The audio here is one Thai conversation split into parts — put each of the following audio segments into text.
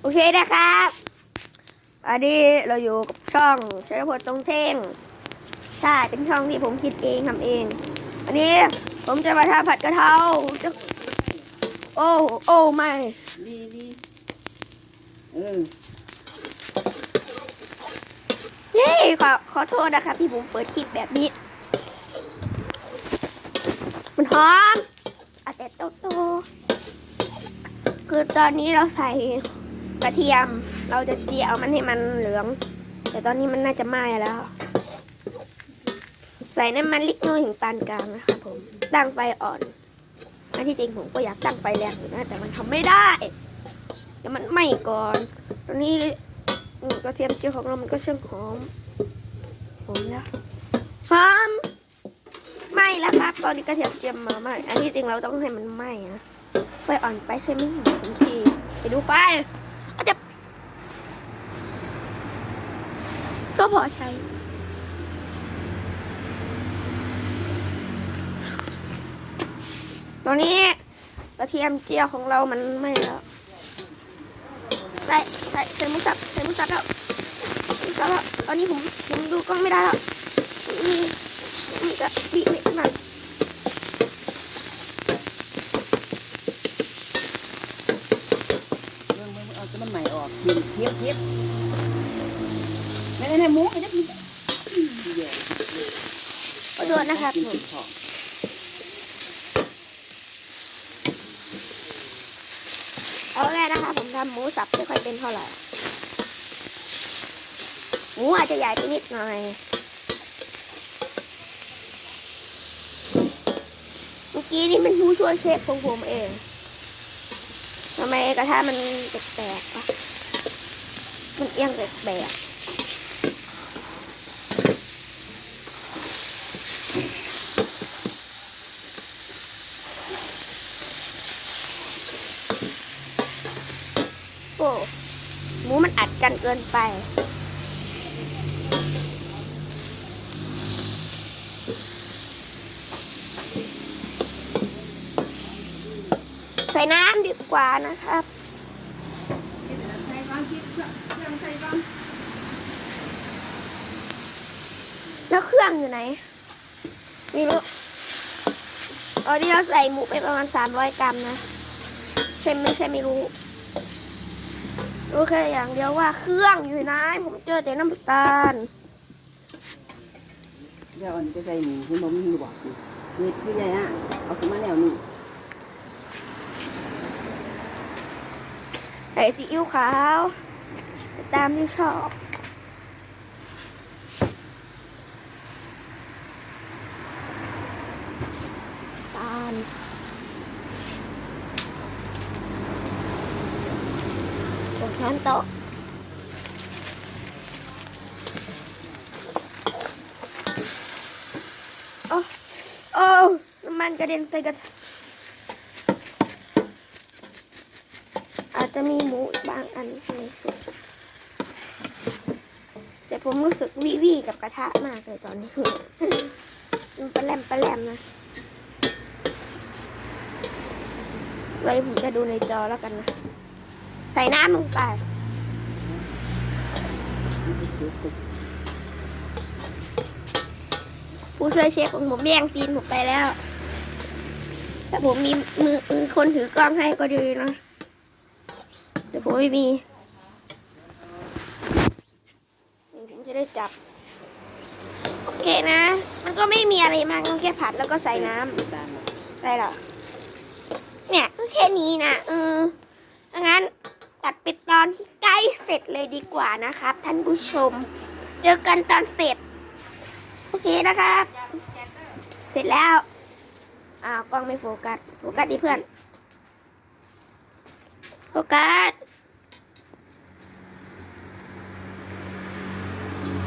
โอเคนะครับอันนี้เราอยู่กับช่องชัยพลตรงเท่งใช่เป็นช่องที่ผมคิดเองทำเอง อันนี้ผมจะมาทำผัดกะเพราจะโอ้โอ้ไม่ดีดีเออนี่ขอขอโทษนะครับที่ผมเปิดคลิปแบบนี้ มันหอมอาจจะโตโตๆคือตอนนี้เราใส่ กระเทียมเราจะเจียวมันให้มันเหลือง แต่ตอนนี้มันน่าจะไหม้แล้ว ใส่น้ำมันเลิกน้อยถึงปานกลางนะครับผม ตั้งไฟอ่อนอันที่จริงผมก็อยากตั้งไฟแรงอยู่นะ แต่มันทำไม่ได้เดี๋ยวมันไหม้ก่อน ตอนนี้กระเทียมเจียวของเรามันก็ช่างหอมหอมแล้วหอมไหม้แล้วครับ ตอนนี้กระเทียมเจียวมาไหม้อันที่จริงเราต้องให้มันไหม้นะไฟอ่อนไปใช่ไหมบางทีไปดูไฟ จะก็พอใช้ ตอนนี้กระเทียมเจียวของเรามันไม่แล้วใส่ใส่ใส่หมุสับใส่หมุสับแล้วมุสับแล้วตอนนี้ผมผมดูกล้องไม่ได้แล้วมีมีกระบีไม่ขึ้นมา เรื่องมันเอาจะมันใหม่ออกกิน เทียบเทียบไม่ได้ในหมูไอ้จะกินเดี๋ยวขอโทษนะครับผมเอาแรกนะคะผมทำหมูสับไม่ค่อยเป็นเท่าไหร่หมูอาจจะใหญ่ไปนิดหน่อยเมื่อกี้นี่เป็นผู้ช่วยเชฟของผมเองทำไมกระทะมันแปลกๆปะ มันเอียงแปลกโอ้หมูมันอัดกันเกินไปใส่น้ำดีกว่านะครับ ใส่บ้างคิดเครื่องใส่บ้าง แล้วเครื่องอยู่ไหนไม่รู้ตอนนี้เราใส่หมูไปประมาณสามร้อยกรัมนะใช่ไม่ใช่ไม่รู้ รู้แค่อย่างเดียวว่าเครื่องอยู่ไหนผมเจอแต่น้ำตาลเดี๋ยวอันนี้จะใส่หมูคุณบ่มีบอกนี่คือไงอะเอาขึ้นมาแล้วนี่ใส่ซีอิ๊วขาว ตามที่ชอบ ตรงช้อนโต๊ะโอ้โอ้น้ำมันกระเด็นใส่กระทะอาจจะมีหมูอีกบางอันในสุดแต่ผมรู้สึกวิวีกับกระทะมากเลยตอนนี้มันปลาแรมปลาแรมนะไว้ผมจะดูในจอแล้วกันนะ ส่น้ำลงไปผู้ช่วยเชฟของผมแย่งซีนผมไปแล้วแต่ผมมีมือมือคนถือกล้องให้ก็ดีนะแต่ผมไม่มีผมจะได้จับ โอเคนะ มันก็ไม่มีอะไรมากแค่ผัดแล้วก็ใส่น้ำได้หรอเนี่ยแค่นี้นะเออดังนั้นตัดไปตอนที่ใกล้เสร็จเลย ดีกว่านะครับ ท่านผู้ชม เจอกันตอนเสร็จ โอเคนะครับ เสร็จแล้ว อ้าวกล้องไม่โฟกัส โฟกัสดิเพื่อน โฟกัส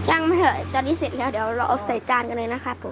ช่างมาเถอะ ตอนนี้เสร็จแล้วเดี๋ยวเราเอาใส่จานกันเลยนะครับผม